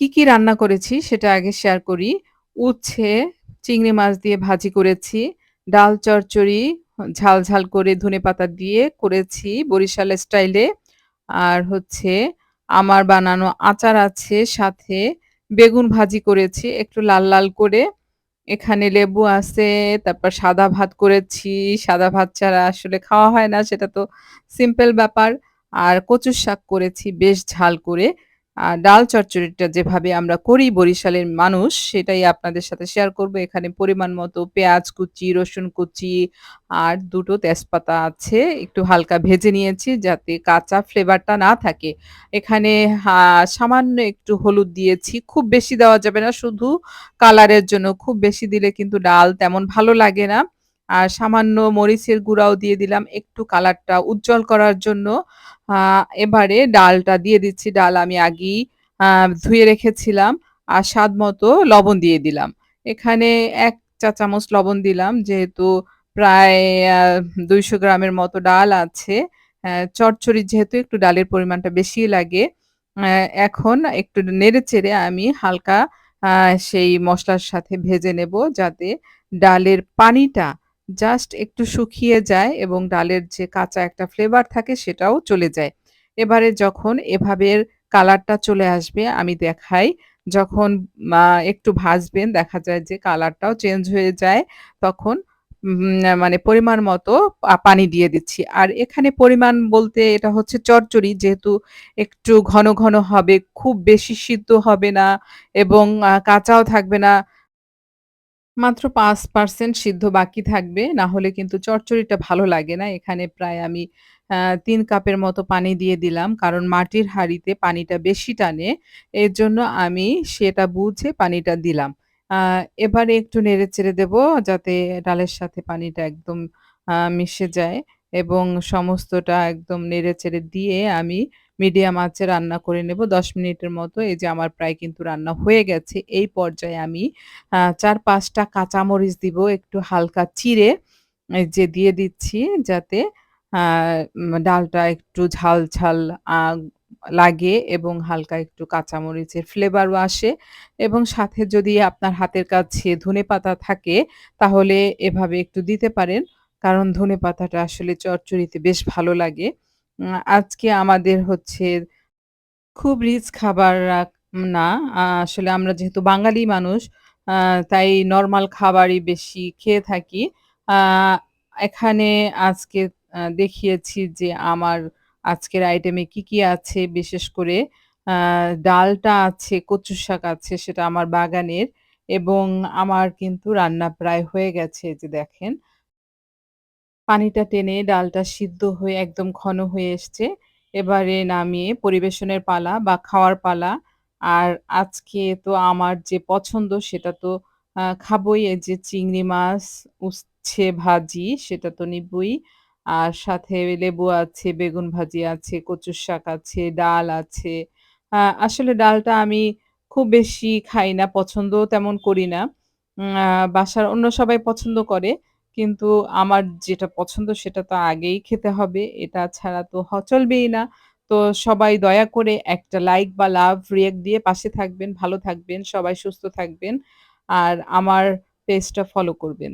কি, কি রান্না করেছি সেটা আগে শেয়ার করি। উচ্ছে, চিংড়ি মাছ দিয়ে ভাজি করেছি, ডাল চচ্চড়ি ঝাল, ঝাল করে ধনেপাতা দিয়ে করেছি বরিশাল স্টাইলে। আর হচ্ছে আমার বানানো আচার আছে, সাথে বেগুন ভাজি করেছি একটু লাল, লাল করে। এখানে লেবু আছে, তারপর সাদা ভাত করেছি। সাদা ভাত ছাড়া আসলে খাওয়া হয় না, সেটা তো সিম্পল ব্যাপার। আর কচুর শাক করেছি বেশ ঝাল করে। ডাল চচ্চড়িটা যেভাবে আমরা করি বরিশালের মানুষ, সেটাই আপনাদের সাথে শেয়ার করব। এখানে পরিমাণ মতো পেঁয়াজ কুচি, রসুন কুচি আর দুটো তেজপাতা আছে। একটু হালকা ভেজে নিয়েছি যাতে কাঁচা ফ্লেভারটা না থাকে। এখানে সামান্য একটু হলুদ দিয়েছি। খুব বেশি দেওয়া যাবে না, শুধু কালারের জন্য। খুব বেশি দিলে কিন্তু ডাল তেমন ভালো লাগে না। আর সামান্য মরিচের গুঁড়াও দিয়ে দিলাম একটু কালারটা উজ্জ্বল করার জন্য। এবারে ডালটা দিয়ে দিচ্ছি। ডাল আমি আগেই ধুয়ে রেখেছিলাম। আর স্বাদ মতো লবণ দিয়ে দিলাম। এখানে এক চা চামচ লবণ দিলাম, যেহেতু প্রায় দুইশো গ্রামের মতো ডাল আছে। অ্যা চচ্চড়ি যেহেতু একটু ডালের পরিমাণটা বেশিই লাগে। এখন একটু নেড়েচেড়ে আমি হালকা সেই মশলার সাথে ভেজে নেব যাতে ডালের পানিটা জাস্ট একটু শুকিয়ে যায় এবং ডালের যে কাঁচা একটা ফ্লেভার থাকে সেটাও চলে যায়। এবারে যখন এভাবে কালারটা চলে আসবে আমি দেখাই। যখন একটু ভাজবেন দেখা যায় যে কালারটাও চেঞ্জ হয়ে যায়। তখন মানে পরিমাণ মতো পানি দিয়ে দিচ্ছি। আর এখানে পরিমাণ বলতে এটা হচ্ছে চচ্চড়ি যেহেতু একটু ঘন, ঘন হবে, খুব বেশি সিদ্ধ হবে না এবং কাঁচাও থাকবে না। মাত্র ৫% সিদ্ধ বাকি থাকবে। না হলে কিন্তু চচ্চড়িটা ভালো লাগে না। এখানে প্রায় আমি ৩ কাপের মতো পানি দিয়ে দিলাম। কারণ মাটির হাঁড়িতে পানিটা বেশি টানে। এজন্য আমি সেটা বুঝে পানিটা দিলাম। এবারে একটু নেড়ে-চেড়ে দেব, যাতে ডালের সাথে পানিটা একদম মিশে যায় এবং সমস্তটা একদম নেড়ে-চেড়ে দিয়ে আমি মিডিয়াম আঁচে রান্না করে নেব ১০ মিনিটের মতো। এই যে আমার প্রায় কিন্তু রান্না হয়ে গেছে। এই পর্যায়ে আমি আ ৪-৫ টা কাঁচামরিচ দিব একটু হালকা চিড়ে। যে দিয়ে দিচ্ছি যাতে ডালটা একটু ঝাল, ঝাল লাগে এবং হালকা একটু কাঁচামরিচের ফ্লেভারও আসে এবং সাথে যদি আপনার হাতের কাছে ধনেপাতা থাকে তাহলে এভাবে একটু দিতে পারেন। কারণ ধনেপাতাটা আসলে চচ্চড়িতে বেশ ভালো লাগে। আজকে আমাদের হচ্ছে খুব রিচ খাবার না। আসলে আমরা যেহেতু বাঙালি মানুষ তাই নরমাল খাবারই বেশি খেয়ে থাকি। এখানে আজকে দেখিয়েছি যে আমার আজকের আইটেমে কি, কি আছে বিশেষ করে ডালটা আছে, কচু শাক আছে সেটা আমার বাগানের এবং আমার কিন্তু রান্না প্রায় হয়ে গেছে যে দেখেন। পানিটা টেনে ডালটা সিদ্ধ হয়ে একদম ঘন হয়ে এসছে। এবারে নামিয়ে পরিবেশনের পালা বা খাওয়ার পালা। আর আজকে তো আমার যে পছন্দ সেটা তো আ খাবোই। এই যে চিংড়ি মাছ, উচ্ছে ভাজি সেটা তো নিবই। আর সাথে লেবু আছে, বেগুন ভাজি আছে, কচুর শাক আছে, ডাল আছে। আসলে ডালটা আমি খুব বেশি খাই না, পছন্দও তেমন করি না। বাসার অন্য সবাই পছন্দ করে। কিন্তু আমার যেটা পছন্দ সেটা তো আগেই খেতে হবে। এটা ছাড়া তো হ চলবেই না। তো সবাই দয়া করে একটা লাইক বা লাভ রিঅ্যাক্ট দিয়ে পাশে থাকবেন, ভালো থাকবেন, সবাই সুস্থ থাকবেন। আর আমার পেজটা ফলো করবেন।